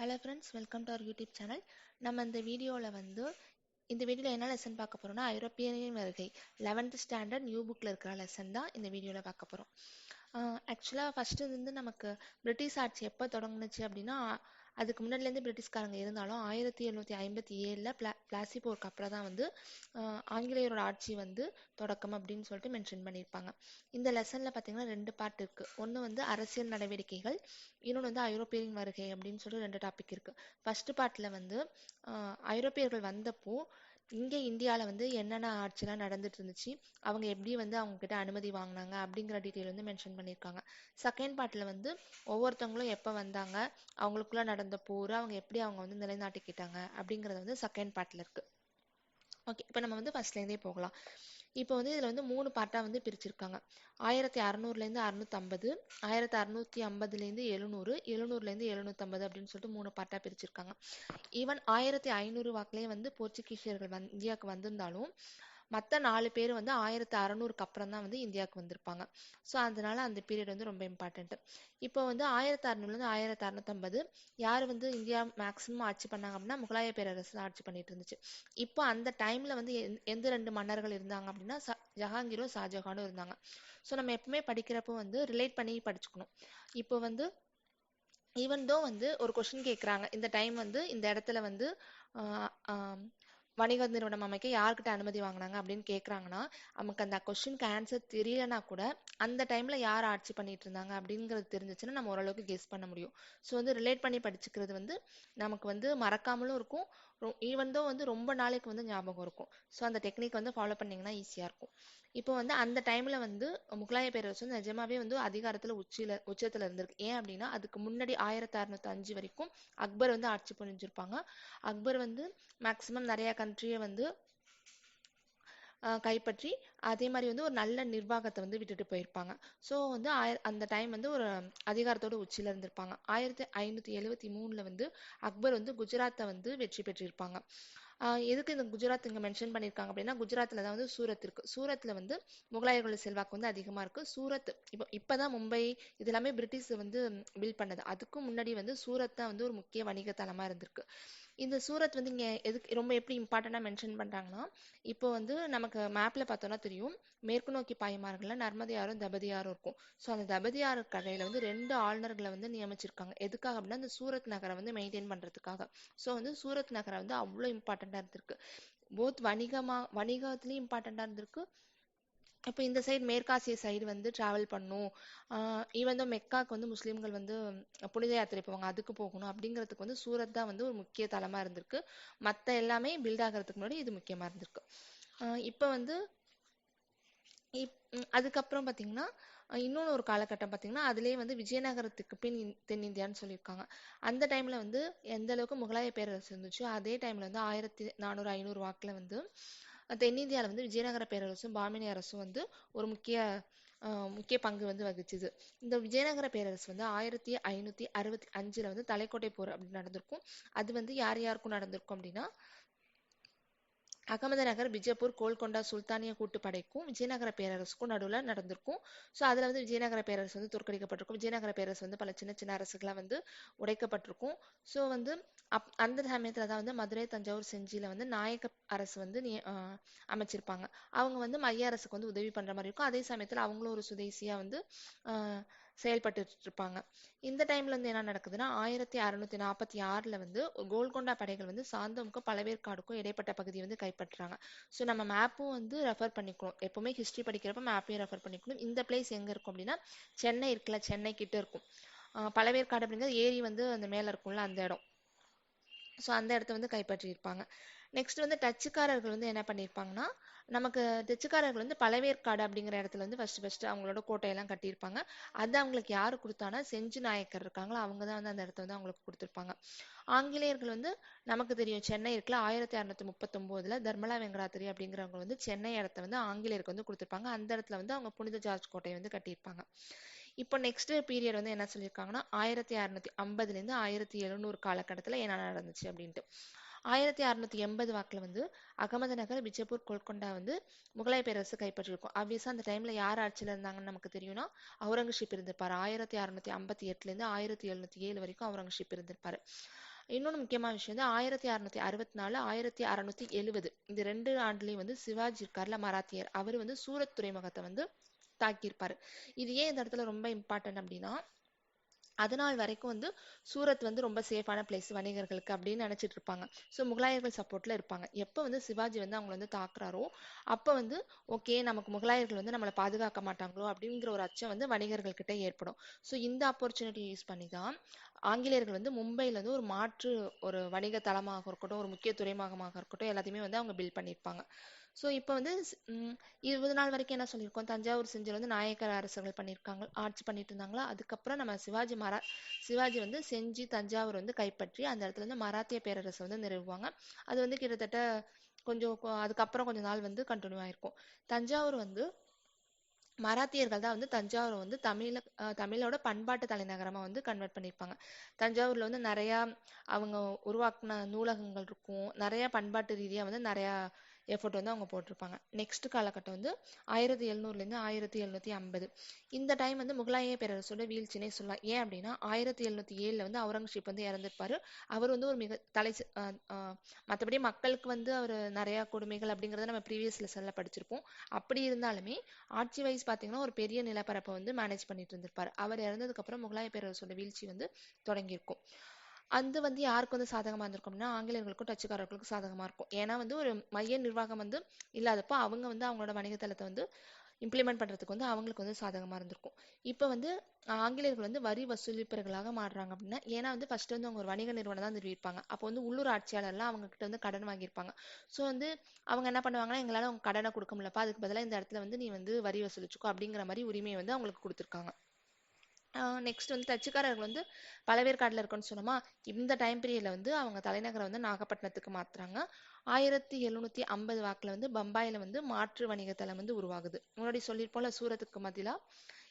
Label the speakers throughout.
Speaker 1: Hello friends welcome to our YouTube channel நம்ம இந்த வீடியோவில் வந்து இந்த வீடியோவில் என்ன லெசன் பார்க்க போகிறோம்னா ஐரோப்பியனின் வருகை. லெவன்த் ஸ்டாண்டர்ட் நியூ புக்கில் இருக்கிற லெசன் தான் இந்த வீடியோவில் பார்க்க போகிறோம் ஆக்சுவலாக ஃபஸ்ட்டு வந்து நமக்கு பிரிட்டிஷ் ஆட்சி எப்போ தொடங்குனுச்சு அப்படின்னா அதுக்கு முன்னாடிலேருந்து பிரிட்டிஷ்காரங்க இருந்தாலும் ஆயிரத்தி எழுநூற்றி ஐம்பத்தி ஏழில் பிளா பிளாசி போருக்கு அப்புறம் தான் வந்து ஆங்கிலேயரோட ஆட்சி வந்து தொடக்கம் அப்படின்னு சொல்லிட்டு மென்ஷன் பண்ணியிருப்பாங்க. இந்த லெசனில் பார்த்தீங்கன்னா ரெண்டு பார்ட் இருக்குது ஒன்று வந்து அரசியல் நடவடிக்கைகள் இன்னொன்று வந்து ஐரோப்பியரின் வருகை அப்படின்னு சொல்லிட்டு ரெண்டு டாபிக் இருக்குது ஃபஸ்ட்டு பார்ட்டில் வந்து ஐரோப்பியர்கள் வந்தப்போ இங்கே இந்தியாவில் வந்து என்னென்ன ஆட்சிலாம் நடந்துட்டு இருந்துச்சு அவங்க எப்படி வந்து அவங்க கிட்ட அனுமதி வாங்கினாங்க அப்படிங்கிற டீட்டெயில் வந்து மென்ஷன் பண்ணியிருக்காங்க. செகண்ட் பார்ட்டில் வந்து ஒவ்வொருத்தவங்களும் எப்போ வந்தாங்க அவங்களுக்குள்ள நடந்த போர் அவங்க எப்படி அவங்க வந்து நிலைநாட்டிக்கிட்டாங்க அப்படிங்கிறது வந்து செகண்ட் பார்ட்டில் இருக்குது ஓகே இப்போ நம்ம வந்து ஃபர்ஸ்ட்லேருந்தே போகலாம். இப்போ வந்து இதில் வந்து மூணு பார்ட்டாக வந்து பிரிச்சிருக்காங்க. ஆயிரத்தி அறநூறுலேருந்து அறுநூத்தம்பது ஆயிரத்தி அறுநூற்றி ஐம்பதுலேருந்து எழுநூறு எழுநூறுலேருந்து எழுநூற்றம்பது அப்படின்னு சொல்லிட்டு மூணு பார்ட்டாக பிரிச்சிருக்காங்க. ஈவன் ஆயிரத்தி ஐநூறு வாக்குலேயே வந்து போர்ச்சுகீசியர்கள் வந் இந்தியாவுக்கு வந்திருந்தாலும் மற்ற நாலு பேர் வந்து ஆயிரத்தி அறநூறுக்கு அப்புறம் தான் வந்து இந்தியாவுக்கு வந்திருப்பாங்க. ஸோ அதனால அந்த பீரியட் வந்து ரொம்ப இம்பார்ட்டன்ட் இப்போ வந்து ஆயிரத்தி அறநூறுலேருந்து ஆயிரத்தி அறநூத்தம்பது யார் வந்து இந்தியா மேக்ஸிமம் ஆட்சி பண்ணாங்க அப்படின்னா முகலாய பேரரசு தான் ஆட்சி பண்ணிட்டு இருந்துச்சு. இப்போ அந்த டைமில் வந்து எந்த ரெண்டு மன்னர்கள் இருந்தாங்க அப்படின்னா ஜஹாங்கீரும் ஷாஜஹானும் இருந்தாங்க. ஸோ நம்ம எப்பவுமே படிக்கிறப்போ வந்து ரிலேட் பண்ணி படிச்சுக்கணும். இப்போ வந்து ஈவன் தோ வந்து ஒரு கொஷின் கேட்குறாங்க இந்த டைம் வந்து இந்த இடத்துல வந்து வணிக நிறுவனம் அமைக்க யார்கிட்ட அனுமதி வாங்கினாங்க அப்படின்னு கேட்குறாங்கன்னா நமக்கு அந்த கொஸ்டினுக்கு ஆன்சர் தெரியலனா கூட அந்த டைம்ல யார் ஆட்சி பண்ணிட்டு இருந்தாங்க அப்படிங்கிறது தெரிஞ்சிச்சுன்னா நம்ம ஓரளவுக்கு கெஸ் பண்ண முடியும். ஸோ வந்து ரிலேட் பண்ணி படிச்சுக்கிறது வந்து நமக்கு வந்து மறக்காமலும் இருக்கும். ஈவன் வந்து ரொம்ப நாளைக்கு வந்து ஞாபகம் இருக்கும். ஸோ அந்த டெக்னிக் வந்து ஃபாலோ பண்ணிங்கன்னா ஈஸியாக இருக்கும். இப்போ வந்து அந்த டைமில் வந்து முகலாய பேரரசு வந்து நிஜமாவே வந்து அதிகாரத்தில் உச்சியில் உச்சத்தில் இருந்திருக்கு. ஏன் அப்படின்னா அதுக்கு முன்னாடி ஆயிரத்தி அறுநூத்தி அஞ்சு வரைக்கும் அக்பர் வந்து ஆட்சி புரிஞ்சிருப்பாங்க. அக்பர் வந்து மேக்சிமம் நிறையா கண்ட்ரியை வந்து கைப்பற்றி அதே மாதிரி வந்து ஒரு நல்ல நிர்வாகத்தை வந்து விட்டுட்டு போயிருப்பாங்க. ஸோ வந்து ஆய அந்த டைம் வந்து ஒரு அதிகாரத்தோட உச்சியில் இருந்திருப்பாங்க. ஆயிரத்தி ஐநூற்றி எழுவத்தி மூணில் வந்து அக்பர் வந்து குஜராத்தை வந்து வெற்றி பெற்றிருப்பாங்க. எதுக்கு இந்த குஜராத் இங்கே மென்ஷன் பண்ணியிருக்காங்க அப்படின்னா குஜராத்தில் தான் வந்து சூரத் இருக்கு. சூரத்தில் வந்து முகலாயர்களோட செல்வாக்கு வந்து அதிகமாக இருக்கு. சூரத் இப்போ இப்போ தான் மும்பை இது எல்லாமே பிரிட்டிஷ் வந்து பில்ட் பண்ணது. அதுக்கும் முன்னாடி வந்து சூரத் தான் வந்து ஒரு முக்கிய வணிக தலமாக இருந்திருக்கு. இந்த சூரத் வந்து இங்கே எதுக்கு ரொம்ப எப்படி இம்பார்ட்டண்ட்டாக மென்ஷன் பண்ணுறாங்கன்னா இப்போ வந்து நமக்கு மேப்பில் பார்த்தோன்னா தெரியும். மேற்கு நோக்கி பாய்மார்கள்ல நர்மதையாரும் தபதியாரும் இருக்கும். ஸோ அந்த தபதியாறு கடையில் வந்து ரெண்டு ஆளுநர்களை வந்து நியமிச்சிருக்காங்க. எதுக்காக அப்படின்னா அந்த சூரத் நகரை வந்து மெயின்டைன் பண்ணுறதுக்காக ஸோ வந்து சூரத் நகரை வந்து அவ்வளோ இம்பார்ட்டண்ட்டாக இருந்திருக்கு. போத் வணிகமாக வணிகத்துலேயும் இம்பார்ட்டண்ட்டாக இருந்திருக்கு. இப்போ இந்த சைடு மேற்காசிய சைடு வந்து ட்ராவல் பண்ணும். ஈவன் தான் மெக்காக்கு வந்து முஸ்லீம்கள் வந்து புனித யாத்திரை போவாங்க அதுக்கு போகணும் அப்படிங்கிறதுக்கு வந்து சூரத் தான் வந்து ஒரு முக்கிய தலமாக இருந்திருக்கு. மற்ற எல்லாமே பில்ட் ஆகிறதுக்கு முன்னாடி இது முக்கியமாக இருந்திருக்கு. இப்போ வந்து இப் அதுக்கப்புறம் பார்த்தீங்கன்னா இன்னொன்று ஒரு காலகட்டம் பார்த்தீங்கன்னா அதுலேயே வந்து விஜயநகரத்துக்கு பின் தென்னிந்தியான்னு சொல்லியிருக்காங்க. அந்த டைமில் வந்து எந்த அளவுக்கு முகலாய பேரரசு இருந்துச்சோ அதே டைமில் வந்து ஆயிரத்தி நானூறு ஐநூறு வாக்கில் வந்து தென்னிந்தியாவில் வந்து விஜயநகர பேரரசும் பாமினி அரசும் வந்து ஒரு முக்கிய முக்கிய பங்கு வந்து வகிச்சுது. இந்த விஜயநகர பேரரசு வந்து ஆயிரத்தி ஐநூற்றி அறுபத்தி அஞ்சில் வந்து தலைக்கோட்டை போர் அப்படி நடந்திருக்கும். அது வந்து யார் யாருக்கும் நடந்திருக்கும் அப்படின்னா அகமதநகர் நகர் கோல்கொண்டா சுல்தானிய கூட்டுப்படைக்கும் விஜயநகர பேரரசுக்கும் நடுவில் நடந்திருக்கும். ஸோ அதில் வந்து விஜயநகர பேரரசு வந்து தோற்கடிக்கப்பட்டிருக்கும். விஜயநகர பேரரசு வந்து பல சின்ன சின்ன அரசுகளாக வந்து உடைக்கப்பட்டிருக்கும். ஸோ வந்து அப் அந்த சமயத்தில் தான் வந்து மதுரை தஞ்சாவூர் செஞ்சியில் வந்து நாயக்க அரசு வந்து அமைச்சிருப்பாங்க. அவங்க வந்து மைய அரசுக்கு வந்து உதவி பண்ணுற மாதிரி இருக்கும். அதே சமயத்தில் அவங்களும் ஒரு சுதேசியாக வந்து செயல்பட்டு இருப்பாங்க இந்த டைம்ல வந்து என்ன நடக்குதுன்னா ஆயிரத்தி அறுநூத்தி நாற்பத்தி ஆறுல வந்து கோல்கொண்டா படைகள் வந்து சாந்தமுக்கும் பழவேற்காடுக்கும் இடைப்பட்ட பகுதியை வந்து கைப்பற்றுறாங்க. ஸோ நம்ம மேப்பும் வந்து ரெஃபர் பண்ணிக்கணும். எப்பவுமே ஹிஸ்ட்ரி படிக்கிறப்ப மேப்பையும் ரெஃபர் பண்ணிக்கணும். இந்த பிளேஸ் எங்க இருக்கும் அப்படின்னா சென்னை இருக்குல்ல சென்னை கிட்ட இருக்கும். பழவேற்காடு அப்படிங்கிறது ஏரி வந்து அந்த மேல இருக்கும்ல அந்த இடம். ஸோ அந்த இடத்த வந்து கைப்பற்றியிருப்பாங்க. நெக்ஸ்ட் வந்து டச்சுக்காரர்கள் வந்து என்ன பண்ணியிருப்பாங்கன்னா நமக்கு டச்சுக்காரர்கள் வந்து பழவேற்காடு அப்படிங்கிற இடத்துல வந்து ஃபர்ஸ்ட் ஃபர்ஸ்ட் அவங்களோட கோட்டையெல்லாம் கட்டியிருப்பாங்க. அது அவங்களுக்கு யார் கொடுத்தானா செஞ்சு நாயக்கர் இருக்காங்களோ அவங்க தான் வந்து அந்த இடத்த வந்து அவங்களுக்கு கொடுத்துருப்பாங்க. ஆங்கிலேயர்கள் வந்து நமக்கு தெரியும் சென்னை இருக்குல்ல ஆயிரத்தி அறுநூத்தி முப்பத்தொம்போதுல தர்மலா வெங்கடாத்திரி அப்படிங்கிறவங்க வந்து சென்னை இடத்த வந்து ஆங்கிலேயருக்கு வந்து கொடுத்துருப்பாங்க. அந்த இடத்துல வந்து அவங்க புனித ஜார்ஜ் கோட்டையை வந்து கட்டியிருப்பாங்க. இப்போ நெக்ஸ்ட் பீரியட் வந்து என்ன சொல்லியிருக்காங்கன்னா ஆயிரத்தி அறுநூத்தி ஐம்பதுலேருந்து ஆயிரத்தி எழுநூறு காலகட்டத்தில் என்ன நடந்துச்சு அப்படின்ட்டு. ஆயிரத்தி அறுநூத்தி எண்பது வாக்கில் வந்து அகமது நகர் பிஜப்பூர் கோல்கொண்டா வந்து முகலாய பேரரசு கைப்பற்றிருக்கும். ஆப்வியஸாக அந்த டைமில் யார் ஆட்சியில் இருந்தாங்கன்னு நமக்கு தெரியும்னா அவுரங்கசீப் இருந்திருப்பார். ஆயிரத்தி அறுநூத்தி ஐம்பத்தி எட்டுலேருந்து ஆயிரத்தி எழுநூத்தி ஏழு வரைக்கும் அவுரங்கசீப் இருந்திருப்பார். இன்னொன்று முக்கியமான விஷயம் வந்து ஆயிரத்தி அறுநூத்தி அறுபத்தி நாலு ஆயிரத்தி அறுநூத்தி எழுவது இந்த ரெண்டு ஆண்டுலேயும் வந்து சிவாஜி இருக்கார்ல மராத்தியர். அவர் வந்து சூரத் துறைமுகத்தை வந்து தாக்கியிருப்பார். இது ஏன் இந்த இடத்துல ரொம்ப இம்பார்ட்டன்ட் அப்படின்னா அதனால் வரைக்கும் வந்து சூரத் வந்து ரொம்ப சேஃபான பிளேஸ் வணிகர்களுக்கு அப்படின்னு நினச்சிட்டு இருப்பாங்க. ஸோ முகலாயர்கள் சப்போர்ட்டில் இருப்பாங்க. எப்போ வந்து சிவாஜி வந்து அவங்களை வந்து தாக்குறாரோ அப்போ வந்து ஓகே நமக்கு முகலாயர்கள் வந்து நம்மளை பாதுகாக்க மாட்டாங்களோ அப்படிங்கிற ஒரு அச்சம் வந்து வணிகர்கள்கிட்ட ஏற்படும். ஸோ இந்த ஆப்பர்ச்சுனிட்டி யூஸ் பண்ணி தான் ஆங்கிலேயர்கள் வந்து மும்பையில் வந்து ஒரு மாற்று ஒரு வணிக தளமாக இருக்கட்டும் ஒரு முக்கிய துறைமுகமாக இருக்கட்டும் எல்லாத்தையுமே வந்து அவங்க பில்ட் பண்ணியிருப்பாங்க. ஸோ இப்போ வந்து இருபது நாள் வரைக்கும் என்ன சொல்லியிருக்கோம்? தஞ்சாவூர் செஞ்சில் வந்து நாயக்கர் அரசுகள் பண்ணியிருக்காங்க ஆட்சி பண்ணிட்டு இருந்தாங்களா அதுக்கப்புறம் நம்ம சிவாஜி மரா சிவாஜி வந்து செஞ்சு தஞ்சாவூர் வந்து கைப்பற்றி அந்த இடத்துல வந்து மராத்திய பேரரசை வந்து நிறுவுவாங்க. அது வந்து கிட்டத்தட்ட கொஞ்சம் அதுக்கப்புறம் கொஞ்ச நாள் வந்து கண்டினியூ ஆயிருக்கும். தஞ்சாவூர் வந்து மராத்தியர்கள் தான் வந்து தஞ்சாவூரை வந்து தமிழ தமிழோட பண்பாட்டு தலைநகரமா வந்து கன்வெர்ட் பண்ணியிருப்பாங்க. தஞ்சாவூர்ல வந்து நிறையா அவங்க உருவாக்குன நூலகங்கள் இருக்கும். நிறைய பண்பாட்டு ரீதியா வந்து நிறையா எஃபோர்ட் வந்து அவங்க போட்டிருப்பாங்க. நெக்ஸ்ட் காலகட்டம் வந்து ஆயிரத்தி எழுநூறுலேருந்து ஆயிரத்தி எழுநூத்தி ஐம்பது. இந்த டைம் வந்து முகலாய பேரரசோட வீழ்ச்சினே சொல்லலாம். ஏன் அப்படின்னா ஆயிரத்தி எழுநூத்தி ஏழுல வந்து அவுரங்கசீப் வந்து இறந்திருப்பாரு. அவர் வந்து ஒரு மிக தலை மற்றபடி மக்களுக்கு வந்து அவர் நிறைய கொடுமைகள் அப்படிங்கறத நம்ம ப்ரீவியஸ் செல்ல படிச்சிருப்போம். அப்படி இருந்தாலுமே ஆட்சி வைஸ் பாத்தீங்கன்னா ஒரு பெரிய நிலப்பரப்பை வந்து மேனேஜ் பண்ணிட்டு இருந்திருப்பாரு. அவர் இறந்ததுக்கு அப்புறம் முகலாய பேரரசோட வீழ்ச்சி வந்து தொடங்கியிருக்கும். அது வந்து யாருக்கு வந்து சாதகமா இருந்திருக்கும் அப்படின்னா ஆங்கிலேயர்களுக்கும் டச்சுக்காரர்களுக்கும் சாதகமா இருக்கும். ஏன்னா வந்து ஒரு மைய நிர்வாகம் வந்து இல்லாதப்போ அவங்க வந்து அவங்களோட வணிகத்தளத்தை வந்து இம்ப்ளிமெண்ட் பண்றதுக்கு வந்து அவங்களுக்கு வந்து சாதகமா இருந்திருக்கும். இப்போ வந்து ஆங்கிலேயர்கள் வந்து வரி வசூலிப்பவர்களாக மாறுறாங்க அப்படின்னா ஏன்னா வந்து ஃபர்ஸ்ட் வந்து அவங்க ஒரு வணிக நிறுவனம் தான் நிறுவியிருப்பாங்க. அப்போ வந்து உள்ளூர் ஆட்சியாளர்லாம் அவங்க கிட்ட வந்து கடன் வாங்கியிருப்பாங்க. ஸோ வந்து அவங்க என்ன பண்ணுவாங்கன்னா எங்களால் அவங்க கடனை கொடுக்க முடியலப்பா அதுக்கு பதிலாக இந்த இடத்துல வந்து நீ வந்து வரி வசூலிச்சுக்கோ அப்படிங்கிற மாதிரி உரிமையை வந்து அவங்களுக்கு கொடுத்துருக்காங்க. நெக்ஸ்ட் வந்து டச்சுக்காரர்கள் வந்து பழவேற்காடுல இருக்குன்னு சொன்னோமா இந்த டைம் பீரியட்ல வந்து அவங்க தலைநகரை வந்து நாகப்பட்டினத்துக்கு மாத்துறாங்க. ஆயிரத்தி எழுநூத்தி ஐம்பது வாக்குல வந்து பம்பாயில வந்து மாற்று வணிகத்தளம் வந்து உருவாகுது. முன்னாடி சொல்லியிருப்போம்ல சூரத்துக்கு மதிலா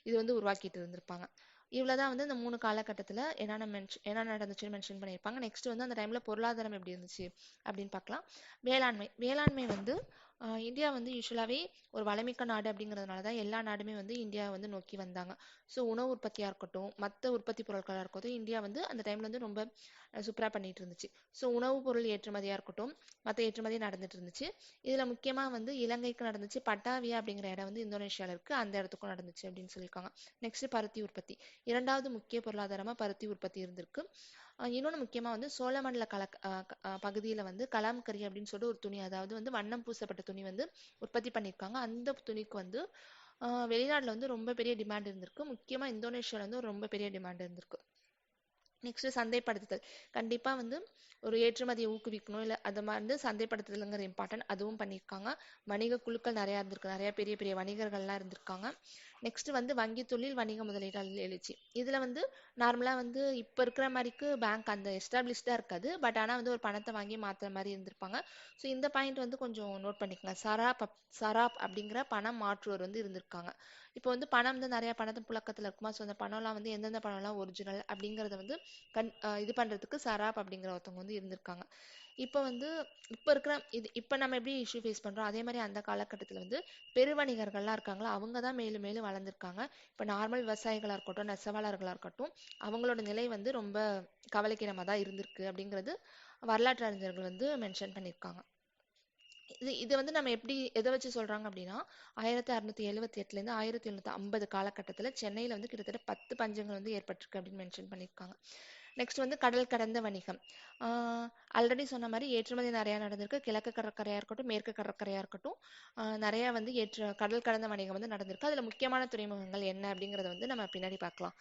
Speaker 1: இது வந்து உருவாக்கிட்டு இருந்திருப்பாங்க. இவ்வளவுதான் வந்து இந்த மூணு காலகட்டத்துல என்னென்ன மென்ஷன் என்ன நடந்துச்சுன்னு மென்ஷன் பண்ணியிருப்பாங்க. நெக்ஸ்ட் வந்து அந்த டைம்ல பொருளாதாரம் எப்படி இருந்துச்சு அப்படின்னு பார்க்கலாம். வேளாண்மை வேளாண்மை வந்து இந்தியா வந்து யூஸ்வலாகவே ஒரு வளமிக்க நாடு அப்படிங்கிறதுனால தான் எல்லா நாடுமே வந்து இந்தியா வந்து நோக்கி வந்தாங்க. ஸோ உணவு உற்பத்தியாக இருக்கட்டும் மற்ற உற்பத்தி பொருட்களாக இருக்கட்டும் இந்தியா வந்து அந்த டைம்ல வந்து ரொம்ப சூப்பராக பண்ணிட்டு இருந்துச்சு. ஸோ உணவுப் பொருள் ஏற்றுமதியாக இருக்கட்டும் மற்ற ஏற்றுமதி நடந்துட்டு இருந்துச்சு. இதில் முக்கியமாக வந்து இலங்கைக்கு நடந்துச்சு பட்டாவியா அப்படிங்கிற இடம் வந்து இந்தோனேஷியாவில் இருக்கு. அந்த இடத்துக்கும் நடந்துச்சு அப்படின்னு சொல்லியிருக்காங்க. நெக்ஸ்ட் பருத்தி உற்பத்தி. இரண்டாவது முக்கிய பொருளாதாரமாக பருத்தி உற்பத்தி இருந்திருக்கு. இன்னொன்று முக்கியமாக வந்து சோழமண்டல கல பகுதியில் வந்து கலாம்கரி அப்படின்னு சொல்லிட்டு ஒரு துணி அதாவது வந்து வண்ணம் பூசப்பட்ட துணி வந்து உற்பத்தி பண்ணியிருக்காங்க. அந்த துணிக்கு வந்து வெளிநாட்டில் வந்து ரொம்ப பெரிய டிமாண்ட் இருந்திருக்கு. முக்கியமாக இந்தோனேஷியாவில் வந்து ஒரு ரொம்ப பெரிய டிமாண்ட் இருந்திருக்கு. நெக்ஸ்ட் சந்தைப்படுத்துதல். கண்டிப்பாக வந்து ஒரு ஏற்றுமதியை ஊக்குவிக்கணும். இல்லை அது மாதிரி வந்து சந்தைப்படுத்துதலுங்கிற இம்பார்ட்டன்ட் அதுவும் பண்ணியிருக்காங்க. வணிக குழுக்கள் நிறையா இருந்திருக்கு. நிறையா பெரிய பெரிய வணிகர்கள்லாம் இருந்திருக்காங்க. நெக்ஸ்ட் வந்து வங்கி தொழில் வணிக முதலீடுகள் எழுச்சி. இதில் வந்து நார்மலாக வந்து இப்போ இருக்கிற மாதிரிக்கு பேங்க் அந்த எஸ்டாப்ளிஷ்டாக இருக்காது. பட் ஆனால் வந்து ஒரு பணத்தை வாங்கி மாற்றுற மாதிரி இருந்திருப்பாங்க. ஸோ இந்த பாயிண்ட் வந்து கொஞ்சம் நோட் பண்ணிக்கோங்க. சராப் சராப் அப்படிங்கிற பணம் மாற்றுவர் வந்து இருந்திருக்காங்க. இப்போ வந்து பணம் வந்து நிறைய பணத்து புழக்கத்துல இருக்குமா? ஸோ அந்த பணம்லாம் வந்து எந்தெந்த பணம்லாம் ஒரிஜினல் அப்படிங்கறத வந்து கண் இது பண்றதுக்கு சராப் அப்படிங்கிற ஒருத்தவங்க வந்து இருந்திருக்காங்க. இப்போ வந்து இப்போ இருக்கிற இது இப்போ நம்ம எப்படி இஷ்யூ ஃபேஸ் பண்றோம்? அதே மாதிரி அந்த காலகட்டத்தில் வந்து பெருவணிகர்கள்லாம் இருக்காங்களா அவங்க தான் மேலும் மேலும் வளர்ந்துருக்காங்க. இப்போ நார்மல் விவசாயிகளாக இருக்கட்டும் நெசவாளர்களாக இருக்கட்டும் அவங்களோட நிலை வந்து ரொம்ப கவலைக்கிடமாக தான் இருந்திருக்கு அப்படிங்கிறது வரலாற்று அறிஞர்கள் வந்து மென்ஷன் பண்ணியிருக்காங்க. இது இது வந்து நம்ம எப்படி எதை வச்சு சொல்றாங்க அப்படின்னா ஆயிரத்தி அறுநூத்தி எழுவத்தி எட்டுல இருந்து ஆயிரத்தி எழுநூத்தி ஐம்பது காலகட்டத்துல சென்னையில வந்து கிட்டத்தட்ட பத்து பஞ்சங்கள் வந்து ஏற்பட்டிருக்கு அப்படின்னு மென்ஷன் பண்ணியிருக்காங்க. நெக்ஸ்ட் வந்து கடல் கடந்த வணிகம். ஆல்ரெடி சொன்ன மாதிரி ஏற்றுமதி நிறையா நடந்திருக்கு. கிழக்கு கடற்கரையாக இருக்கட்டும் மேற்கு கடற்கரையாக இருக்கட்டும் நிறையா வந்து ஏற்று கடல் கடந்த வணிகம் வந்து நடந்திருக்கு. அதில் முக்கியமான துறைமுகங்கள் என்ன அப்படிங்கிறத வந்து நம்ம பின்னாடி பார்க்கலாம்.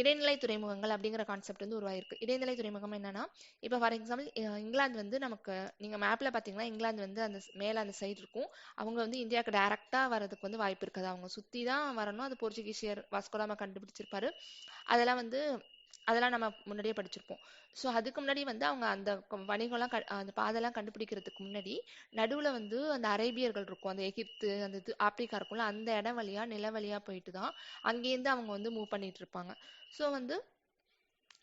Speaker 1: இடைநிலை துறைமுகங்கள் அப்படிங்கிற கான்செப்ட் வந்து உருவாயிருக்கு. இடைநிலை துறைமுகம் என்னன்னா இப்போ ஃபார் எக்ஸாம்பிள் இங்கிலாந்து வந்து நமக்கு நீங்கள் மேப்பில் பார்த்தீங்கன்னா இங்கிலாந்து வந்து அந்த மேலே அந்த சைடு இருக்கும். அவங்க வந்து இந்தியாவுக்கு டைரெக்டாக வரதுக்கு வந்து வாய்ப்பு இருக்காது. அவங்க சுற்றி தான் வரணும். அது போர்ச்சுகீசியர் வாஸ்கோடாமா கண்டுபிடிச்சிருப்பாரு. அதெல்லாம் வந்து அதெல்லாம் நம்ம முன்னாடியே படிச்சிருப்போம். ஸோ அதுக்கு முன்னாடி வந்து அவங்க அந்த வணிகம்லாம் க- அந்த பாதைலாம் கண்டுபிடிக்கிறதுக்கு முன்னாடி நடுவில் வந்து அந்த அரேபியர்கள் இருக்கும். அந்த எகிப்து அந்த இது ஆப்பிரிக்கா இருக்கும்ல அந்த இடம் வழியாக நில வழியாக போயிட்டு தான் அங்கேருந்து அவங்க வந்து மூவ் பண்ணிட்டு இருப்பாங்க. ஸோ வந்து